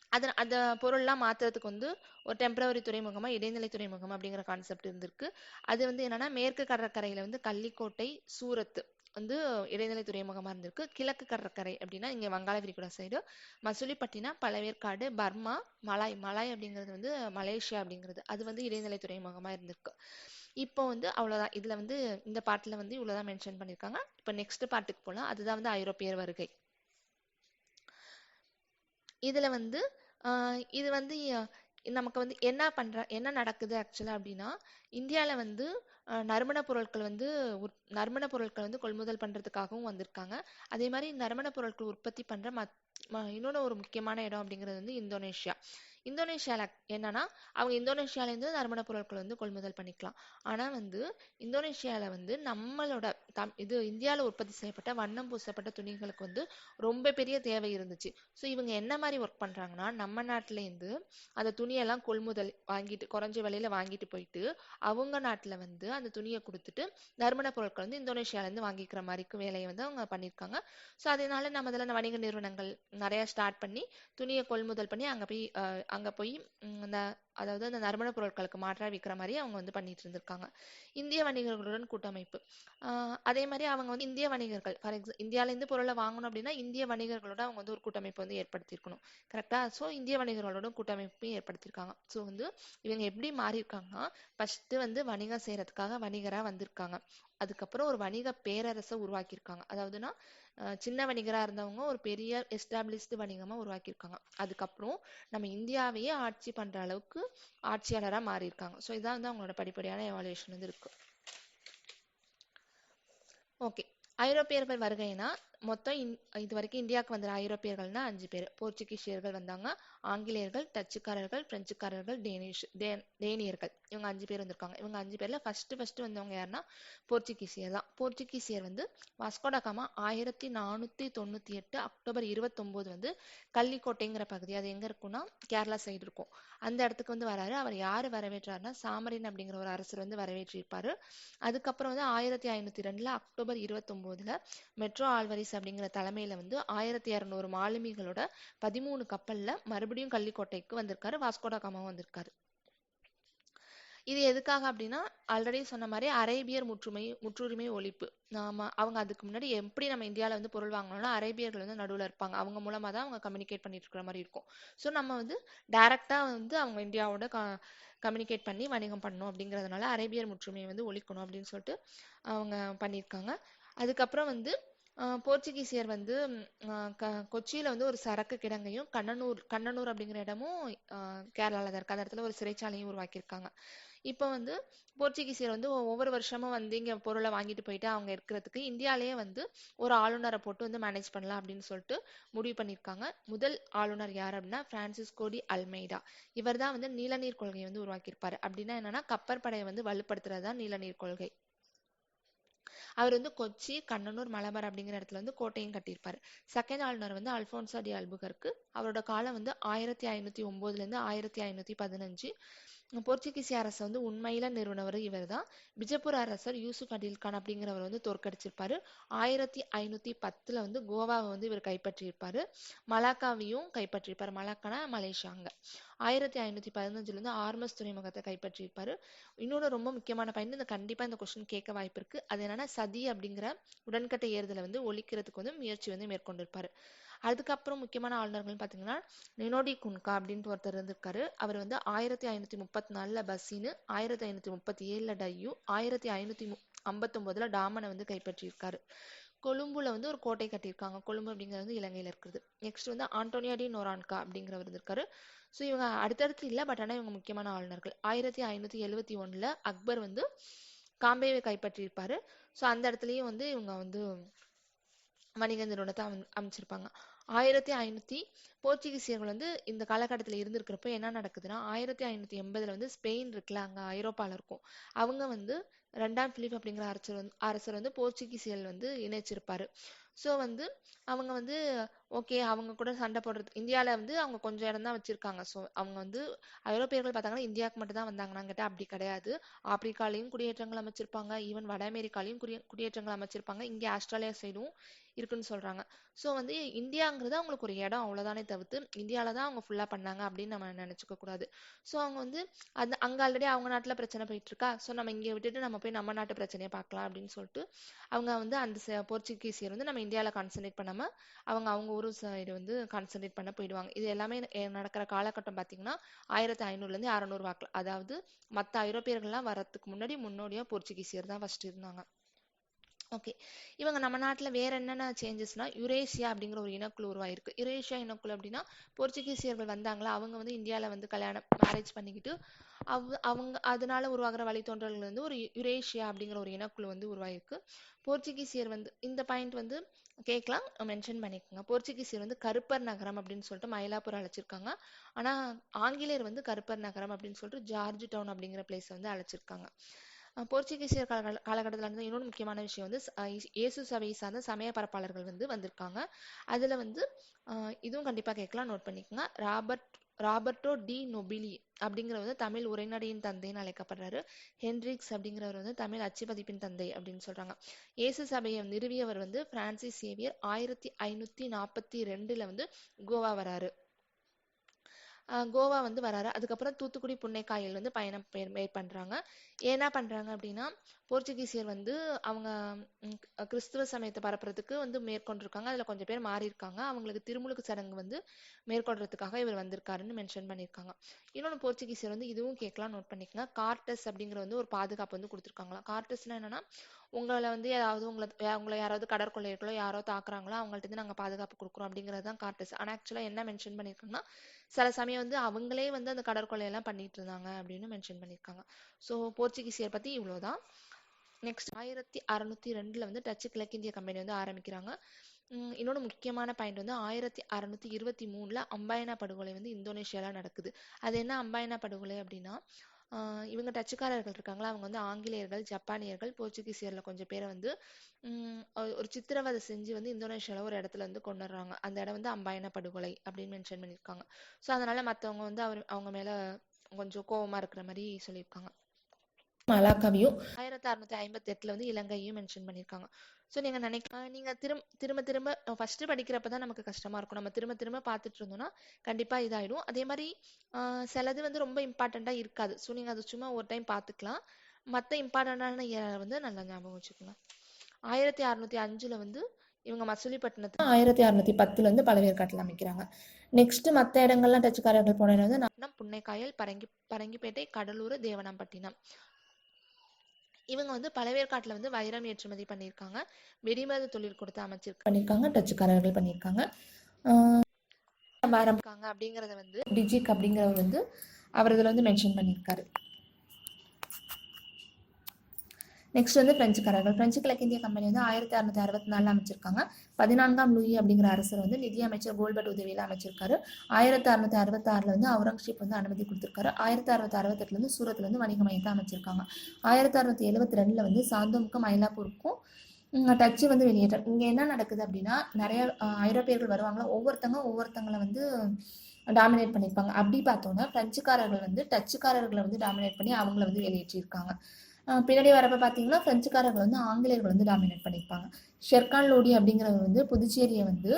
Speaker 1: அதை அந்த பொருள்லாம் மாற்றுறதுக்கு வந்து ஒரு டெம்பரவரி துறைமுகமாக இடைநிலை துறைமுகம் அப்படிங்கிற கான்செப்ட் இருந்திருக்கு. அது வந்து என்னன்னா மேற்கு கடற்கரையில் வந்து கள்ளிக்கோட்டை சூரத்து வந்து இடைநிலை துறைமுகமாக இருந்திருக்கு. கிழக்கு கடற்கரை அப்படின்னா இங்கே வங்காள விரிகுடா சைடு மசூலிப்பட்டினா பழவேற்காடு பர்மா மலாய் மலாய் அப்படிங்கிறது வந்து மலேசியா அப்படிங்கிறது. அது வந்து இடைநிலை துறைமுகமாக இருந்திருக்கு. இப்போ வந்து அவ்வளோதான் இதில் வந்து இந்த பாட்டில் வந்து இவ்வளோதான் மென்ஷன் பண்ணியிருக்காங்க இப்போ நெக்ஸ்ட் பாட்டுக்கு போகலாம் அதுதான் வந்து ஐரோப்பியர் வருகை. இதில் வந்து இது வந்து நமக்கு வந்து என்ன பண்ணுற என்ன நடக்குது ஆக்சுவலாக அப்படின்னா இந்தியாவில் வந்து நறுமண பொருட்கள் வந்து நறுமண பொருட்கள் வந்து கொள்முதல் பண்ணுறதுக்காகவும் வந்திருக்காங்க. அதே மாதிரி நறுமண பொருட்கள் உற்பத்தி பண்ணுற மத் இன்னொன்று ஒரு முக்கியமான இடம் அப்படிங்கிறது வந்து இந்தோனேஷியா. இந்தோனேஷியாவில் என்னன்னா அவங்க இந்தோனேஷியாவிலேருந்து நறுமண பொருட்கள் வந்து கொள்முதல் பண்ணிக்கலாம். ஆனால் வந்து இந்தோனேஷியாவில் வந்து நம்மளோட தம் இது இந்தியாவில் உற்பத்தி செய்யப்பட்ட வண்ணம் பூசப்பட்ட துணிகளுக்கு வந்து ரொம்ப பெரிய தேவை இருந்துச்சு. ஸோ இவங்க என்ன மாதிரி ஒர்க் பண்ணுறாங்கன்னா நம்ம நாட்டிலேருந்து அந்த துணியெல்லாம் கொள்முதல் வாங்கிட்டு குறைஞ்ச விலையில வாங்கிட்டு போயிட்டு அவங்க நாட்டில் வந்து அந்த துணியை கொடுத்துட்டு நறுமண பொருட்கள் வந்து இந்தோனேஷியாவிலேருந்து வாங்கிக்கிற மாதிரிக்கு வேலையை வந்து அவங்க பண்ணியிருக்காங்க. ஸோ அதனால நம்ம இதில் வணிக நிறுவனங்கள் நிறையா ஸ்டார்ட் பண்ணி துணியை கொள்முதல் பண்ணி அங்கே போய் அங்கே போய் அந்த அதாவது அந்த நறுமண பொருட்களுக்கு மாற்றாக விற்கிற மாதிரி அவங்க வந்து பண்ணிட்டு இருந்திருக்காங்க. இந்திய வணிகர்களுடன் கூட்டமைப்பு. அதே மாதிரி அவங்க வந்து இந்திய வணிகர்கள் ஃபார் எக்ஸாம்பிள் இந்தியாவிலேருந்து பொருளை வாங்கணும் அப்படின்னா இந்திய வணிகர்களோட அவங்க வந்து ஒரு கூட்டமைப்பு வந்து ஏற்படுத்தியிருக்கணும். கரெக்டாக ஸோ இந்திய வணிகர்களோட கூட்டமைப்பையும் ஏற்படுத்தியிருக்காங்க. ஸோ வந்து இவங்க எப்படி மாறியிருக்காங்கன்னா ஃபஸ்ட்டு வந்து வணிகம் செய்கிறதுக்காக வணிகராக வந்திருக்காங்க. அதுக்கப்புறம் ஒரு வணிக பேரரசை உருவாக்கியிருக்காங்க. அதாவதுன்னா சின்ன வணிகராக இருந்தவங்க ஒரு பெரிய எஸ்டாப்ளிஷ்டு வணிகமாக உருவாக்கியிருக்காங்க. அதுக்கப்புறம் நம்ம இந்தியாவையே ஆட்சி பண்ணுற அளவுக்கு ஆட்சியாளராக மாறியிருக்காங்க. ஸோ இதான் வந்து அவங்களோட படிப்படியான எவாலுவேஷன் வந்து இருக்கு. ஓகே ஐரோப்பியர்கள் வருகைனா மொத்தம் இது வரைக்கும் இந்தியாவுக்கு வந்த ஐரோப்பியர்கள்னா அஞ்சு பேர். போர்ச்சுகீசியர்கள் வந்தாங்க ஆங்கிலேயர்கள் டச்சுக்காரர்கள் பிரெஞ்சுக்காரர்கள் டேனிஷ் டேனியர்கள். இவங்க அஞ்சு பேர் வந்திருக்காங்க. இவங்க அஞ்சு பேர்ல ஃபர்ஸ்ட் ஃபர்ஸ்ட் வந்தவங்க யாருன்னா போர்ச்சுகீசியர் தான். போர்ச்சுகீசியர் வந்து வாஸ்கோடகாமா ஆயிரத்தி நானூத்தி தொண்ணூத்தி எட்டு அக்டோபர் இருபத்தொன்பது வந்து கள்ளிக்கோட்டைங்கிற பகுதி. அது எங்க இருக்கும்னா கேரளா சைடு இருக்கும். அந்த இடத்துக்கு வந்து வராரு. அவர் யாரு வரவேற்றாருன்னா சாமரின் அப்படிங்கிற ஒரு அரசர் வந்து வரவேற்றிருப்பாரு. அதுக்கப்புறம் வந்து ஆயிரத்தி ஐநூத்தி ரெண்டுல அக்டோபர் இருபத்தொன்பதுல மெட்ரோ ஆல்வரிஸ் அப்படிங்கிற தலைமையில வந்து ஆயிரத்தி இரநூறு மாலுமிகளோட பதிமூணு கப்பல்ல மறுபடியும் கள்ளிக்கோட்டைக்கு வந்திருக்காரு. வாஸ்கோடகாமாவும் வந்திருக்காரு. இது எதுக்காக அப்படின்னா ஆல்ரெடி சொன்ன மாதிரி அரேபியர் முற்றுமை முற்றுரிமை ஒழிப்பு. நாம அவங்க அதுக்கு முன்னாடி எப்படி நம்ம இந்தியாவில் வந்து பொருள் வாங்கணும்னா அரேபியர்கள் வந்து நடுவில் இருப்பாங்க. அவங்க மூலமாக தான் அவங்க கம்யூனிகேட் பண்ணிட்டு இருக்கிற மாதிரி இருக்கும். ஸோ நம்ம வந்து டைரக்டாக வந்து அவங்க இந்தியாவோட க கம்யூனிகேட் பண்ணி வணிகம் பண்ணணும் அப்படிங்கிறதுனால அரேபியர் முற்றுமையை வந்து ஒழிக்கணும் அப்படின்னு சொல்லிட்டு அவங்க பண்ணியிருக்காங்க. அதுக்கப்புறம் வந்து போர்ச்சுகீசியர் வந்து கொச்சியில் வந்து ஒரு சரக்கு கிடங்கையும் கண்ணனூர் கண்ணனூர் அப்படிங்கிற இடமும் கேரளாவில் தான் இருக்கு. அந்த இடத்துல ஒரு சிறைச்சாலையும் உருவாக்கியிருக்காங்க. இப்போ வந்து போர்ச்சுகீசியர் வந்து ஒவ்வொரு வருஷமும் வந்து இங்கே பொருளை வாங்கிட்டு போயிட்டு அவங்க இருக்கிறதுக்கு இந்தியாலேயே வந்து ஒரு ஆளுநரை போட்டு வந்து மேனேஜ் பண்ணலாம் அப்படின்னு சொல்லிட்டு முடிவு பண்ணியிருக்காங்க. முதல் ஆளுநர் யார் அப்படின்னா பிரான்சிஸ் கோடி அல்மெய்டா. இவர் தான் வந்து நீலநீர் கொள்கையை வந்து உருவாக்கியிருப்பாரு. அப்படின்னா என்னன்னா கப்பற்படையை வந்து வலுப்படுத்துறது தான் நீலநீர் கொள்கை. அவர் வந்து கொச்சி கண்ணனூர் மலபார் அப்படிங்கிற இடத்துல வந்து கோட்டையும் கட்டியிருப்பாரு. செகண்ட் ஆளுநர் வந்து அல்போன்சா டி அல்புகருக்கு. அவரோட காலம் வந்து ஆயிரத்தி ஐநூத்தி ஒன்பதுல இருந்து ஆயிரத்தி ஐநூத்தி பதினஞ்சு. போர்ச்சுகீசிய அரசு வந்து உண்மையில நிறுவனவர் இவர் தான் பிஜப்பூர் அரசர் யூசுப் அடில் கான் அப்படிங்கிறவர் வந்து தோற்கடிச்சிருப்பாரு. ஆயிரத்தி ஐநூத்தி பத்துல வந்து கோவாவை வந்து இவர் கைப்பற்றியிருப்பாரு. மலாக்காவையும் கைப்பற்றியிருப்பாரு. மலாக்கானா? மலேசியாங்க. ஆயிரத்தி ஐநூத்தி பதினஞ்சுல இருந்து ஆர்மஸ் துறைமுகத்தை கைப்பற்றியிருப்பாரு. இன்னொரு ரொம்ப முக்கியமான பயன் இந்த கண்டிப்பா இந்த கொஸ்டின் கேட்க வாய்ப்பு இருக்கு. அது என்னன்னா சதி அப்படிங்கிற உடன்கட்டை ஏறுதலை வந்து ஒழிக்கிறதுக்கு வந்து முயற்சி வந்து மேற்கொண்டிருப்பாரு. அதுக்கப்புறம் முக்கியமான ஆளுநர்கள்னு பார்த்தீங்கன்னா நினோடி குன்கா அப்படின்ட்டு ஒருத்தர் இருந்திருக்காரு. அவர் வந்து ஆயிரத்தி ஐநூற்றி முப்பத்தி நாலில் பஸ்ஸின்னு ஆயிரத்தி ஐநூற்றி முப்பத்தி ஏழில் டையூ ஆயிரத்தி ஐநூற்றி மு ஐம்பத்தொம்போதில் டாமனை வந்து கைப்பற்றியிருக்காரு. கொழும்புல வந்து ஒரு கோட்டை கட்டியிருக்காங்க. கொழும்பு அப்படிங்கிறது வந்து இலங்கையில் இருக்குது. நெக்ஸ்ட் வந்து ஆண்டோனியாடி நோரான்கா அப்படிங்கிறவர் இருந்திருக்காரு. ஸோ இவங்க அடுத்தடுத்து இல்லை பட் ஆனால் இவங்க முக்கியமான ஆளுநர்கள். ஆயிரத்தி ஐநூற்றி எழுபத்தி ஒன்றில் அக்பர் வந்து காம்பேவை கைப்பற்றியிருப்பாரு. ஸோ அந்த இடத்துலையும் வந்து இவங்க வந்து வணிக நிறுவனத்தை அமைச்சிருப்பாங்க. ஆயிரத்தி ஐநூத்தி போர்ச்சுகீசியர்கள் வந்து இந்த காலகட்டத்தில் இருந்திருக்கிறப்ப என்ன நடக்குதுன்னா ஆயிரத்தி ஐநூத்தி எண்பதுல வந்து ஸ்பெயின் இருக்குல்ல அங்க ஐரோப்பால இருக்கும். அவங்க வந்து ரெண்டாம் பிலிப் அப்படிங்கிற அரசர் வந்து அரசர் வந்து போர்ச்சுகீசியல் வந்து இணைச்சிருப்பாரு. ஸோ வந்து அவங்க வந்து ஓகே அவங்க கூட சண்டை போடுறது இந்தியாவில் வந்து அவங்க கொஞ்சம் இடம் தான் வச்சுருக்காங்க. ஸோ அவங்க வந்து ஐரோப்பியர்கள் பார்த்தாங்கன்னா இந்தியாவுக்கு மட்டும் தான் வந்தாங்கன்னு கேட்டால் அப்படி கிடையாது. ஆப்பிரிக்காலையும் குடியேற்றங்கள் அமைச்சிருப்பாங்க. ஈவன் வட அமெரிக்காலையும் குடியே குடியேற்றங்கள் அமைச்சிருப்பாங்க. இங்கே ஆஸ்திரேலியா சைடும் இருக்குன்னு சொல்கிறாங்க ஸோ வந்து இந்தியாங்கிறது அவங்களுக்கு ஒரு இடம் அவ்வளோதானே தவிர்த்து இந்தியாவில தான் அவங்க ஃபுல்லாக பண்ணாங்க அப்படின்னு நம்ம நினச்சிக்க கூடாது. ஸோ அவங்க வந்து அந்த அங்கே ஆல்ரெடி அவங்க நாட்டில் பிரச்சனை போயிட்டு இருக்கா ஸோ நம்ம இங்கே விட்டுட்டு நம்ம போய் நம்ம நாட்டு பிரச்சனையை பார்க்கலாம் அப்படின்னு சொல்லிட்டு அவங்க வந்து அந்த போர்ச்சுகீசியர் வந்து நம்ம இந்தியாவில் கான்சன்ட்ரேட் பண்ணாமல் அவங்க அவங்க ஊர் சைடு வந்து கான்சன்ட்ரேட் பண்ண போயிடுவாங்க. இது எல்லாமே நடக்கிற காலகட்டம் பார்த்தீங்கன்னா ஆயிரத்தி ஐநூறுலேருந்து அறநூறு வாக்கில். அதாவது மற்ற ஐரோப்பியர்கள்லாம் வரத்துக்கு முன்னாடி முன்னோடியாக போர்ச்சுகீசியர் தான் ஃபஸ்ட்டு இருந்தாங்க. ஓகே இவங்க நம்ம நாட்டில் வேற என்னென்ன சேஞ்சஸ்னா யுரேசியா அப்படிங்கிற ஒரு இனக்குழு உருவாயிருக்கு. யுரேஷியா இனக்குழு அப்படின்னா போர்ச்சுகீசியர்கள் வந்தாங்களா அவங்க வந்து இந்தியாவில் வந்து கல்யாணம் மேரேஜ் பண்ணிக்கிட்டு அவ் அவங்க அதனால உருவாகிற வழித்தோன்றல்கள் வந்து ஒரு யுரேஷியா அப்படிங்கிற ஒரு இனக்குழு வந்து உருவாயிருக்கு. போர்ச்சுகீசியர் வந்து இந்த பாயிண்ட் வந்து கேட்கலாம் மென்ஷன் பண்ணிக்கோங்க. போர்ச்சுகீசியர் வந்து கருப்பர் நகரம் அப்படின்னு சொல்லிட்டு மயிலாப்பூர் அழைச்சிருக்காங்க. ஆனால் ஆங்கிலேயர் வந்து கருப்பர் நகரம் அப்படின்னு சொல்லிட்டு ஜார்ஜ் டவுன் அப்படிங்கிற பிளேஸ் வந்து அழைச்சிருக்காங்க. போர்ச்சுகீசியர் கால காலகட்டத்தில் நடந்த இன்னொரு முக்கியமான விஷயம் வந்து இயேசு சபையை சார்ந்த சமய பரப்பாளர்கள் வந்து வந்திருக்காங்க. அதில் வந்து இதுவும் கண்டிப்பாக கேட்கலாம் நோட் பண்ணிக்கோங்க. ராபர்ட் ராபர்டோ டி நொபிலி அப்படிங்கிறவர் வந்து தமிழ் உரைநடையின் தந்தைன்னு அழைக்கப்படுறாரு. ஹென்ரிக்ஸ் அப்படிங்கிறவர் வந்து தமிழ் அச்சுப்பதிப்பின் தந்தை அப்படின்னு சொல்றாங்க. இயேசு சபையை நிறுவியவர் வந்து பிரான்சிஸ் சேவியர் ஆயிரத்தி ஐநூத்தி நாற்பத்தி ரெண்டுல வந்து கோவா வராரு. கோவா வந்து வராரு. அதுக்கப்புறம் தூத்துக்குடி புன்னைக்காயில் வந்து பயணம் பே- மேற்பண்றாங்க ஏன்னா பண்றாங்க அப்படின்னா போர்ச்சுகீசியர் வந்து அவங்க கிறிஸ்துவ சமயத்தை பரப்புறதுக்கு வந்து மேற்கொண்டிருக்காங்க. அதுல கொஞ்சம் பேர் மாறி இருக்காங்க அவங்களுக்கு திருமுழுக்கு சடங்கு வந்து மேற்கொள்றதுக்காக இவர் வந்திருக்காருன்னு மென்ஷன் பண்ணியிருக்காங்க. இன்னொன்று போர்ச்சுகீசியர் வந்து இதுவும் கேட்கலாம் நோட் பண்ணிக்கோங்க. கார்டஸ் அப்படிங்கிற வந்து ஒரு பாதுகாப்பு வந்து கொடுத்துருக்காங்களா கார்டஸ்னா என்னன்னா உங்களை வந்து ஏதாவது உங்களை உங்களை யாராவது கடற்கொள்ளையர்களோ யாரோ தாக்குறாங்களோ அவங்கள்ட்ட இருந்து நாங்க பாதுகாப்பு கொடுக்குறோம் அப்படிங்கிறது தான் கார்டஸ். ஆனா ஆக்சுவலா என்ன மென்ஷன் பண்ணியிருக்காங்கன்னா சில சமயம் வந்து அவங்களே வந்து அந்த கடற்கொள்ளையெல்லாம் பண்ணிட்டு இருந்தாங்க அப்படின்னு மென்ஷன் பண்ணியிருக்காங்க. ஸோ போர்ச்சுகீசியர் பத்தி இவ்வளவுதான். நெக்ஸ்ட் ஆயிரத்தி அறுநூத்தி ரெண்டுல வந்து டச்சு கிழக்கிந்திய கம்பெனி வந்து ஆரம்பிக்கிறாங்க. இன்னொரு முக்கியமான பாயிண்ட் வந்து ஆயிரத்தி அறுநூத்தி இருபத்தி மூணுல அம்பாயனா படுகொலை வந்து இந்தோனேஷியால நடக்குது. அது என்ன அம்பாயனா படுகொலை அப்படின்னா இவங்க டச்சுக்காரர்கள் இருக்காங்களா? அவங்க வந்து ஆங்கிலேயர்கள் ஜப்பானியர்கள் போர்ச்சுகீசியர்ல கொஞ்சம் பேரை வந்து ஒரு சித்திரவதை செஞ்சு வந்து இந்தோனேஷியால ஒரு இடத்துல வந்து கொண்டுடுறாங்க அந்த இடம் வந்து அம்பாயனா படுகொலை அப்படின்னு மென்ஷன் பண்ணியிருக்காங்க. ஸோ அதனால மத்தவங்க வந்து அவர் அவங்க மேல கொஞ்சம் கோவமா இருக்கிற மாதிரி சொல்லியிருக்காங்க. மலாக்காவையும் ஆயிரத்தி அறுநூத்தி ஐம்பத்தி எட்டுல வந்து இலங்கையும் மென்ஷன் பண்ணியிருக்காங்க. ஸோ நீங்க நினைக்க நீங்க திரும்ப திரும்ப திரும்ப ஃபர்ஸ்ட் படிக்கிறப்ப தான் நமக்கு கஷ்டமா இருக்கும். நம்ம திரும்ப திரும்ப பார்த்துட்டு இருந்தோம்னா கண்டிப்பா இதாயிடும். அதே மாதிரி சிலது வந்து ரொம்ப இம்பார்ட்டண்டா இருக்காது. ஸோ நீங்க அது சும்மா ஒரு டைம் பார்த்துக்கலாம். மற்ற இம்பார்ட்டண்டான இயர் வந்து நல்லா ஞாபகம் வச்சுக்கோங்க. ஆயிரத்தி அறுநூத்தி அஞ்சுல வந்து இவங்க மசூலிப்பட்டினத்துல ஆயிரத்தி அறுநூத்தி பத்துல வந்து பழவேற்காட்டில் அமைக்கிறாங்க. நெக்ஸ்ட் மற்ற இடங்கள்லாம் டச்சுக்காரர்கள் போனது வந்து புன்னைக்காயல் பரங்கி பரங்கிப்பேட்டை கடலூர் தேவனாம்பட்டினம். இவங்க வந்து பழவேற்காட்டுல வந்து வைரம் ஏற்றுமதி பண்ணியிருக்காங்க. வெடிமருந்து தொழில் கொடுத்து அமைச்சிருக்க பண்ணியிருக்காங்க டச்சுக்காரர்கள் பண்ணியிருக்காங்க. ஆரம்பிக்காங்க அப்படிங்கறத வந்து டிஜிக் அப்படிங்கிறவர் வந்து அவர் இதுல வந்து மென்ஷன் பண்ணியிருக்காரு. நெக்ஸ்ட் வந்து பிரெஞ்சுக்காரர்கள் பிரெஞ்சு கிழக்கிந்திய கம்பெனி வந்து ஆயிரத்தி அறுநூத்தி அறுபத்தி நாலுல அமைச்சிருக்காங்க. பதினான்காம் லூயி அப்படிங்கிற அரசர் வந்து நிதி அமைச்சர் கோல்பட் உதவியில அமைச்சிருக்காரு. ஆயிரத்தி அறுநூத்தி அறுபத்தி ஆறுல வந்து அவுரங்கசீப் வந்து அனுமதி கொடுத்திருக்காரு. ஆயிரத்தி அறுநூத்தி அறுபத்தெட்டுல இருந்து சூரத்ல இருந்து வணிக மையத்தை அமைச்சிருக்காங்க. ஆயிரத்தி அறுநூத்தி எழுபத்தி ரெண்டுல வந்து சாந்தோமுக்கும் மயிலாப்பூருக்கும் டச்சு வந்து வெளியேற்றம் இங்க என்ன நடக்குது அப்படின்னா நிறைய ஐரோப்பியர்கள் வருவாங்களா? ஒவ்வொருத்தங்க ஒவ்வொருத்தங்களை வந்து டாமினேட் பண்ணியிருப்பாங்க. அப்படி பார்த்தோன்னா பிரெஞ்சுக்காரர்கள் வந்து டச்சுக்காரர்களை வந்து டாமினேட் பண்ணி அவங்கள வந்து வெளியேற்றியிருக்காங்க. பின்னாடி வரப்ப பார்த்தீங்கன்னா பிரெஞ்சுக்காரர்கள் வந்து ஆங்கிலேயர்கள் வந்து டாமினேட் பண்ணியிருப்பாங்க. ஷெர்கான் லோடி அப்படிங்கிறவர் வந்து புதுச்சேரியை வந்து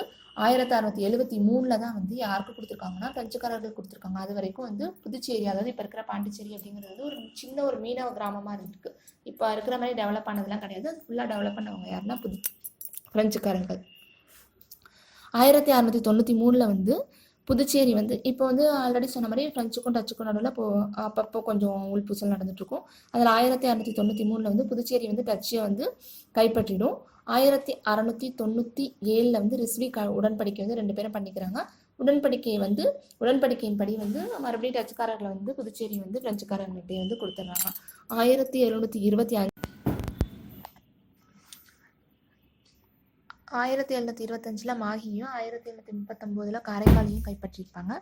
Speaker 1: ஆயிரத்தி அறுநூத்தி எழுபத்தி மூணுல தான் வந்து யாருக்கு கொடுத்துருக்காங்கன்னா பிரெஞ்சுக்காரர்களுக்கு கொடுத்துருக்காங்க. அது வரைக்கும் வந்து புதுச்சேரி அதாவது இப்போ இருக்கிற பாண்டிச்சேரி அப்படிங்கிறது வந்து ஒரு சின்ன ஒரு மீனவ கிராமமா இருக்குது இப்போ இருக்கிற மாதிரி டெவலப் ஆனதெல்லாம் கிடையாது. அது ஃபுல்லாக டெவலப் பண்ணவங்க யாருன்னா புது பிரெஞ்சுக்காரர்கள். ஆயிரத்தி அறுநூத்தி தொண்ணூத்தி மூணுல வந்து புதுச்சேரி வந்து இப்போ வந்து ஆல்ரெடி சொன்ன மாதிரி ஃப்ரெஞ்சுக்கும் டச்சுக்கும் நடுவில் இப்போ அப்பப்போ கொஞ்சம் உள்பூசல் நடந்துட்டு இருக்கும் அதில் ஆயிரத்தி அறநூற்றி தொண்ணூற்றி மூணில் வந்து புதுச்சேரி வந்து டச்சை வந்து கைப்பற்றிடும். ஆயிரத்தி அறநூற்றி தொண்ணூற்றி ஏழில் வந்து ரிஸ்வி க உடன்படிக்கை வந்து ரெண்டு பேரும் பண்ணிக்கிறாங்க. உடன்படிக்கையை வந்து உடன்படிக்கையின்படி வந்து மறுபடியும் டச்சுக்காரர்களை வந்து புதுச்சேரி வந்து பிரெஞ்சுக்காரர்கிட்டே வந்து கொடுத்துட்றாங்க. ஆயிரத்தி எழுநூற்றி இருபத்தி அஞ்சு ஆயிரத்தி எழுநூற்றி இருபத்தஞ்சில் மாகியும் ஆயிரத்தி எழுநூற்றி முப்பத்தொம்போதில் காரைக்காலையும் கைப்பற்றியிருப்பாங்க.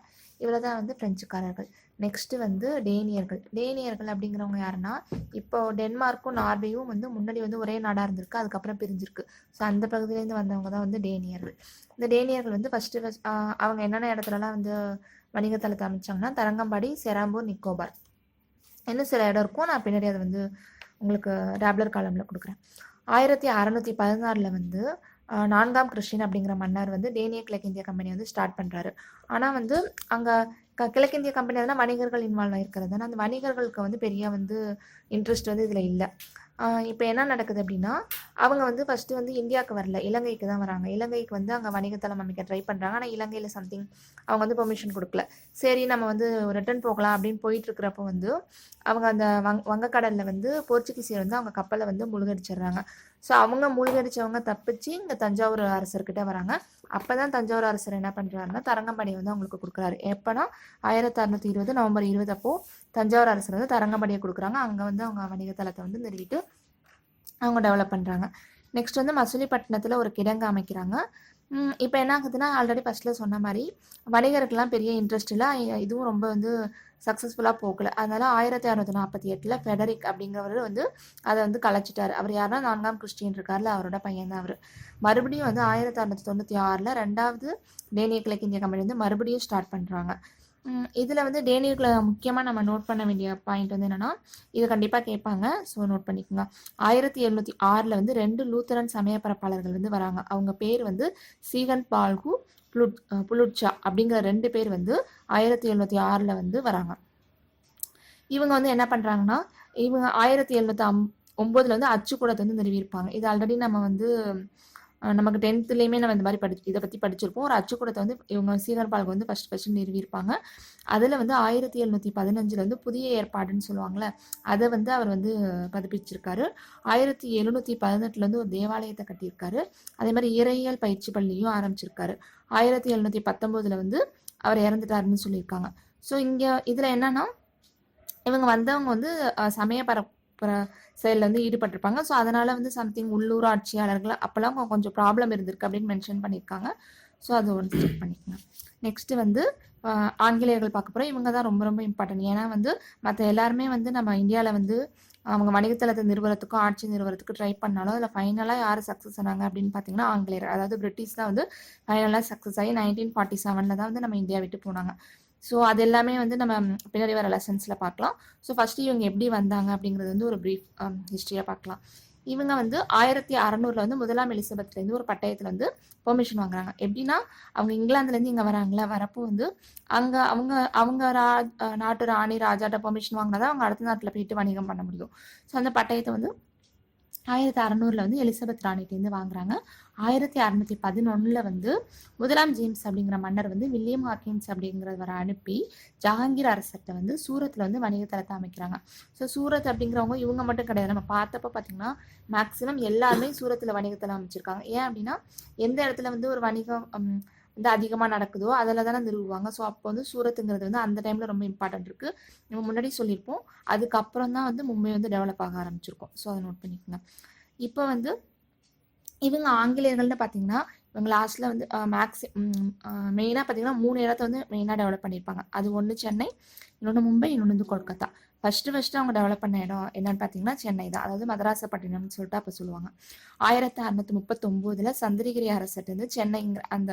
Speaker 1: இவ்வளோ தான் வந்து ஃப்ரெஞ்சுக்காரர்கள் நெக்ஸ்ட்டு வந்து டேனியர்கள். டேனியர்கள் அப்படிங்கிறவங்க யாருன்னா இப்போ டென்மார்க்கும் நார்வேயும் வந்து முன்னாடி வந்து ஒரே நாடாக இருந்திருக்கு அதுக்கப்புறம் பிரிஞ்சிருக்கு. ஸோ அந்த பகுதியிலேருந்து வந்தவங்க தான் வந்து டேனியர்கள். இந்த டேனியர்கள் வந்து ஃபஸ்ட்டு ஃபஸ்ட் அவங்க என்னென்ன இடத்துலலாம் வந்து வணிகத்தலத்தை அமைச்சாங்கன்னா தரங்கம்பாடி செராம்பூர் நிக்கோபார். இன்னும் சில இடம் இருக்கும். நான் பின்னாடி அதை வந்து உங்களுக்கு டேப்லர் காலமில் கொடுக்குறேன். ஆயிரத்தி அறநூற்றி பதினாறில் வந்து நான்காம் கிறிஸ்டின் அப்படிங்கிற மன்னர் வந்து டேனிய கிழக்கிந்திய கம்பெனி வந்து ஸ்டார்ட் பண்ணுறாரு ஆனால் வந்து அங்கே க கிழக்கிந்திய கம்பெனி எதுனா வணிகர்கள் இன்வால்வ் ஆகிருக்கிறது அந்த வணிகர்களுக்கு வந்து பெரிய வந்து இன்ட்ரெஸ்ட் வந்து இதில் இல்லை. இப்போ என்ன நடக்குது அப்படின்னா அவங்க வந்து ஃபஸ்ட்டு வந்து இந்தியாவுக்கு வரல. இலங்கைக்கு தான் வராங்க. இலங்கைக்கு வந்து அங்கே வணிகத்தலம் அமைக்க ட்ரை பண்ணுறாங்க ஆனால் இலங்கையில் சம்திங் அவங்க வந்து பெர்மிஷன் கொடுக்கல. சரி நம்ம வந்து ரிட்டர்ன் போகலாம் அப்படின்னு போயிட்டு இருக்கிறப்போ வந்து அவங்க அந்த வங் வங்கக்கடலில் வந்து போர்ச்சுகீசியர் வந்து அவங்க கப்பலை வந்து முழுகடிச்சிடுறாங்க. ஸோ அவங்க மூழ்கடிச்சவங்க தப்பிச்சு இங்கே தஞ்சாவூர் அரசர்கிட்ட வராங்க. அப்போ தான் தஞ்சாவூர் அரசர் என்ன பண்ணுறாருன்னா தரங்கம்பாடி வந்து அவங்களுக்கு கொடுக்குறாரு. எப்போனா ஆயிரத்தி அறநூற்றி இருபது நவம்பர் இருபது அப்போ தஞ்சாவூர் அரசர் வந்து தரங்கம்பாடியை கொடுக்குறாங்க. அங்கே வந்து அவங்க வணிக தளத்தை வந்து நிறுவிட்டு அவங்க டெவலப் பண்ணுறாங்க நெக்ஸ்ட் வந்து மசூலிப்பட்டினத்தில் ஒரு கிடங்கு அமைக்கிறாங்க. இப்போ என்ன ஆகுதுன்னா ஆல்ரெடி ஃபஸ்ட்டில் சொன்ன மாதிரி வணிகருக்கெல்லாம் பெரிய இன்ட்ரெஸ்ட் இல்லை. இதுவும் ரொம்ப வந்து சக்ஸஸ்ஃபுல்லாக போகல. அதனால ஆயிரத்தி அறுநூத்தி நாற்பத்தி எட்டில் ஃபெடரிக் அப்படிங்கிறவர் வந்து அதை வந்து கலைச்சிட்டார். அவர் யாருன்னா நான்காம் கிறிஸ்டின் இருக்கார்ல அவரோட பையன் தான் அவர். மறுபடியும் வந்து ஆயிரத்தி அறுநூத்தி தொண்ணூற்றி ஆறில் ரெண்டாவது டேனிய கிழக்கிந்திய கம்பெனி வந்து மறுபடியும் ஸ்டார்ட் பண்ணுறாங்க இதில் வந்து டேனியர்களை முக்கியமாக நம்ம நோட் பண்ண வேண்டிய பாயிண்ட் வந்து என்னென்னா இது கண்டிப்பாக கேட்பாங்க. ஸோ நோட் பண்ணிக்கோங்க. ஆயிரத்தி எழுநூற்றி ஆறில் வந்து ரெண்டு லூத்தரன் சமய பரப்பாளர்கள் வந்து வராங்க. அவங்க பேர் வந்து சீகன் பால்கு புலுட் புலுட்சா அப்படிங்கிற ரெண்டு பேர் வந்து ஆயிரத்தி எழுநூற்றி ஆறில் வந்து வராங்க. இவங்க வந்து என்ன பண்ணுறாங்கன்னா இவங்க ஆயிரத்தி எழுநூற்றி அம் ஒம்போதில் வந்து அச்சுக்கூடத்தை வந்து நிறுவியிருப்பாங்க. இது ஆல்ரெடி நம்ம வந்து நமக்கு டென்த்துலேயுமே நம்ம இந்த மாதிரி படி இதை பற்றி படிச்சிருப்போம். ஒரு அச்சுக்கூடத்தை வந்து இவங்க சீகர் பால்கு வந்து ஃபஸ்ட் ஃபஸ்ட்டு நிறுவியிருப்பாங்க. அதில் வந்து ஆயிரத்தி எழுநூற்றி பதினஞ்சில் வந்து புதிய ஏற்பாடுன்னு சொல்லுவாங்கள்ல அதை வந்து அவர் வந்து பதிப்பிச்சிருக்காரு. ஆயிரத்தி எழுநூற்றி பதினெட்டுலேருந்து ஒரு தேவாலயத்தை கட்டியிருக்காரு. அதே மாதிரி இறையியல் பயிற்சி பள்ளியும் ஆரம்பிச்சிருக்காரு. ஆயிரத்தி எழுநூற்றி பத்தொம்போதில் வந்து அவர் இறந்துட்டாருன்னு சொல்லியிருக்காங்க. ஸோ இங்கே இதில் என்னன்னா இவங்க வந்தவங்க வந்து சமயபர சமய செயலில் வந்து ஈடுபட்டிருப்பாங்க. ஸோ அதனால் வந்து சம்திங் உள்ளூர் ஆட்சியாளர்கள் அப்போல்லாம் கொஞ்சம் ப்ராப்ளம் இருந்திருக்கு அப்படின்னு மென்ஷன் பண்ணியிருக்காங்க ஸோ அது ஒன்று செக் பண்ணிக்கலாம். நெக்ஸ்ட்டு வந்து ஆங்கிலேயர்கள் பார்க்க போகிறோம் இவங்க தான் ரொம்ப ரொம்ப இம்பார்ட்டன்ட் ஏன்னா வந்து மற்ற எல்லாருமே வந்து நம்ம இந்தியாவில் வந்து அவங்க வணிகத்தளத்தை நிறுவனத்துக்கும் ஆட்சி நிறுவனத்துக்கும் ட்ரை பண்ணாலும் அதில் ஃபைனலாக யார் சக்ஸஸ் ஆனாங்க அப்படின்னு பார்த்தீங்கன்னா ஆங்கிலேயர். அதாவது பிரிட்டிஷ் தான் வந்து ஃபைனலாக சக்ஸஸ் ஆகி நைன்டீன் ஃபார்ட்டி செவனில் தான் வந்து நம்ம இந்தியா விட்டு போனாங்க. ஸோ அது எல்லாமே வந்து நம்ம பின்னாடி வர லெசன்ஸில் பார்க்கலாம். ஸோ ஃபஸ்ட்டு இவங்க எப்படி வந்தாங்க அப்படிங்கிறது வந்து ஒரு ப்ரீஃப் ஹிஸ்ட்ரியாக um, பார்க்கலாம். இவங்க வந்து ஆயிரத்தி அறநூறுல வந்து முதலாம் எலிசபெத்லேருந்து ஒரு பட்டயத்தில் வந்து பெர்மிஷன் வாங்குறாங்க. எப்படின்னா அவங்க இங்கிலாந்துலேருந்து இங்கே வராங்களா வரப்போ வந்து அங்கே அவங்க அவங்க ரா நாட்டு ராணி ராஜாட்ட பெர்மிஷன் வாங்கினா தான் அவங்க அடுத்த நாட்டில் போயிட்டு வணிகம் பண்ண முடியும். ஸோ அந்த பட்டயத்தை வந்து ஆயிரத்தி அறநூறில் வந்து எலிசபெத் ராணிகிட்டேருந்து வாங்குறாங்க. ஆயிரத்தி அறநூற்றி பதினொன்றில் வந்து முதலாம் ஜேம்ஸ் அப்படிங்கிற மன்னர் வந்து வில்லியம் ஹாக்கின்ஸ் அப்படிங்கிறவரை அனுப்பி ஜஹாங்கீர் அரசர்கிட்ட வந்து சூரத்தில் வந்து வணிகத்தலத்தை அமைக்கிறாங்க. ஸோ சூரத் அப்படிங்கிறவங்க இவங்க மட்டும் கிடையாது. நம்ம பார்த்தப்ப பார்த்தீங்கன்னா மேக்ஸிமம் எல்லாருமே சூரத்தில் வணிகத்தலம் அமைச்சிருக்காங்க. ஏன் அப்படின்னா எந்த இடத்துல வந்து ஒரு வணிகம் வந்து அதிகமாக நடக்குதோ அதில் தானே நிறுவுவாங்க. ஸோ அப்போ வந்து சூரத்துங்கிறது வந்து அந்த டைமில் ரொம்ப இம்பார்ட்டன்ட் இருக்குது நம்ம முன்னாடி சொல்லியிருப்போம். அதுக்கப்புறம் தான் வந்து மும்பை வந்து டெவலப் ஆக ஆரம்பிச்சிருக்கோம். ஸோ அதை நோட் பண்ணிக்கோங்க. இப்போ வந்து இவங்க ஆங்கிலேயர்கள்னு பார்த்தீங்கன்னா இவங்க லாஸ்ட்டில் வந்து மேக்ஸி மெயினாக பார்த்தீங்கன்னா மூணு இடத்த வந்து மெயினாக டெவலப் பண்ணியிருப்பாங்க. அது ஒன்று சென்னை இன்னொன்று மும்பை இன்னொன்று வந்து கொல்கத்தா. ஃபஸ்ட்டு ஃபஸ்ட்டு அவங்க டெவலப் பண்ண இடம் என்னன்னு பார்த்தீங்கன்னா சென்னை தான். அதாவது மதராசப்பட்டினம்னு சொல்லிட்டு அப்போ சொல்லுவாங்க. ஆயிரத்தி அறநூற்றி முப்பத்தொம்போதில் சந்திரகிரி அரசர்ட்டு வந்து சென்னைங்கிற அந்த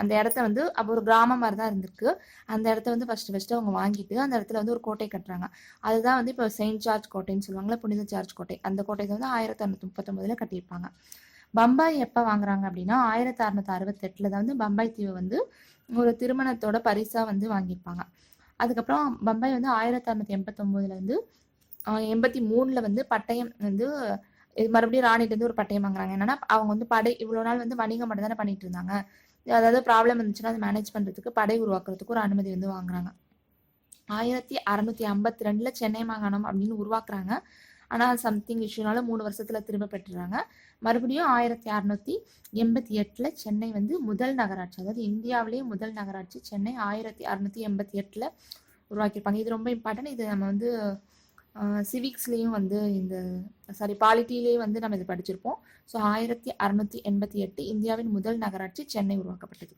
Speaker 1: அந்த இடத்த வந்து அப்போ ஒரு கிராமம் மாதிரி தான் இருந்திருக்கு. அந்த இடத்த வந்து ஃபஸ்ட்டு ஃபஸ்ட்டு அவங்க வாங்கிட்டு அந்த இடத்துல வந்து ஒரு கோட்டை கட்டுறாங்க. அதுதான் வந்து இப்போ செயின்ட் ஜார்ஜ் கோட்டைன்னு சொல்லுவாங்கல்ல புனித ஜார்ஜ் கோட்டை. அந்த கோட்டையை வந்து ஆயிரத்தி அறுநூத்தி முப்பத்தொம்போதில் கட்டியிருப்பாங்க. பம்பாய் எப்போ வாங்குறாங்க அப்படின்னா ஆயிரத்தி அறுநூத்தி அறுபத்தெட்டில் தான் வந்து பம்பாய் தீவை வந்து ஒரு திருமணத்தோட பரிசாக வந்து வாங்கியிருப்பாங்க. அதுக்கப்புறம் பம்பாய் வந்து ஆயிரத்தி அறுநூத்தி எண்பத்தொம்போதுல வந்து எண்பத்தி மூணில் வந்து பட்டயம் வந்து இது மறுபடியும் ராணிகிட்ட ஒரு பட்டயம் வாங்குறாங்க. என்னன்னா அவங்க வந்து படை இவ்வளோ நாள் வந்து வணிகம் மட்டும் தானே பண்ணிட்டு இருந்தாங்க. அதாவது ப்ராப்ளம் இருந்துச்சுன்னா அதை மேனேஜ் பண்ணுறதுக்கு படை உருவாக்குறதுக்கு ஒரு அனுமதி வந்து வாங்குறாங்க. ஆயிரத்தி அறநூத்தி ஐம்பத்தி ரெண்டுல சென்னை மாகாணம் அப்படின்னு உருவாக்குறாங்க. ஆனால் சம்திங் இஷ்யூனால மூணு வருஷத்துல திரும்ப பெற்றுறாங்க. மறுபடியும் ஆயிரத்தி அறநூற்றி எண்பத்தி எட்டுல சென்னை வந்து முதல் நகராட்சி அதாவது இந்தியாவிலேயே முதல் நகராட்சி சென்னை ஆயிரத்தி அறநூற்றி எண்பத்தி எட்டுல உருவாக்கியிருப்பாங்க. இது ரொம்ப இம்பார்ட்டன்ட் இது நம்ம வந்து
Speaker 2: சிவிக்ஸ்லேயும் வந்து இந்த சாரி பாலிட்டிலேயும் வந்து நம்ம இது படிச்சிருப்போம். ஸோ ஆயிரத்தி அறநூற்றி எண்பத்தி எட்டு இந்தியாவின் முதல் நகராட்சி சென்னை உருவாக்கப்பட்டது.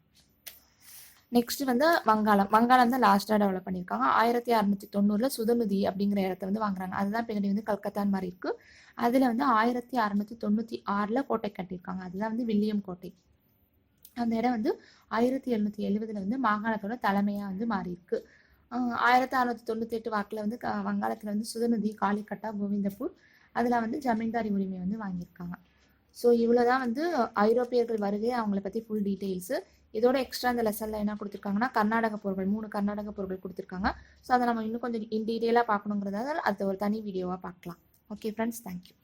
Speaker 2: நெக்ஸ்ட் வந்து வங்காளம். வங்காளம் தான் லாஸ்ட்டாக டெவலப் பண்ணியிருக்காங்க. ஆயிரத்தி அறநூற்றி தொண்ணூறில் சுதலுதி அப்படிங்கிற இடத்த வந்து வாங்குறாங்க. அதுதான் பின்னாடி வந்து கல்கத்தான் மாதிரி இருக்குது அதில் வந்து ஆயிரத்தி அறநூற்றி தொண்ணூற்றி ஆறில் கோட்டை கட்டியிருக்காங்க. அதுதான் வந்து வில்லியம் கோட்டை. அந்த இடம் வந்து ஆயிரத்தி எழுநூற்றி எழுபதில் வந்து மாகாணத்தோட தலைமையாக வந்து மாறி இருக்கு ஆயிரத்தி அறுநூத்தி தொண்ணூற்றி எட்டு வாக்கில் வந்து க- வங்காளத்தில் வந்து சுதநதி காளிக்கட்டா கோவிந்தப்பூர் அதில் வந்து ஜமீன்தாரி உரிமை வந்து வாங்கியிருக்காங்க. ஸோ இவ்வளோ தான் வந்து ஐரோப்பியர்கள் வருகை அவங்கள பற்றி ஃபுல் டீட்டெயில்ஸு இதோட எக்ஸ்ட்ரா அந்த லெசனில் என்ன கொடுத்துருக்காங்கன்னா கர்நாடக பொருட்கள் மூணு கர்நாடக பொருட்கள் கொடுத்துருக்காங்க. ஸோ அதை நம்ம இன்னும் கொஞ்சம் இன் டீட்டெயிலாக பார்க்கணுங்கிறதால அது ஒரு தனி வீடியோவாக பார்க்கலாம். Okay friends thank you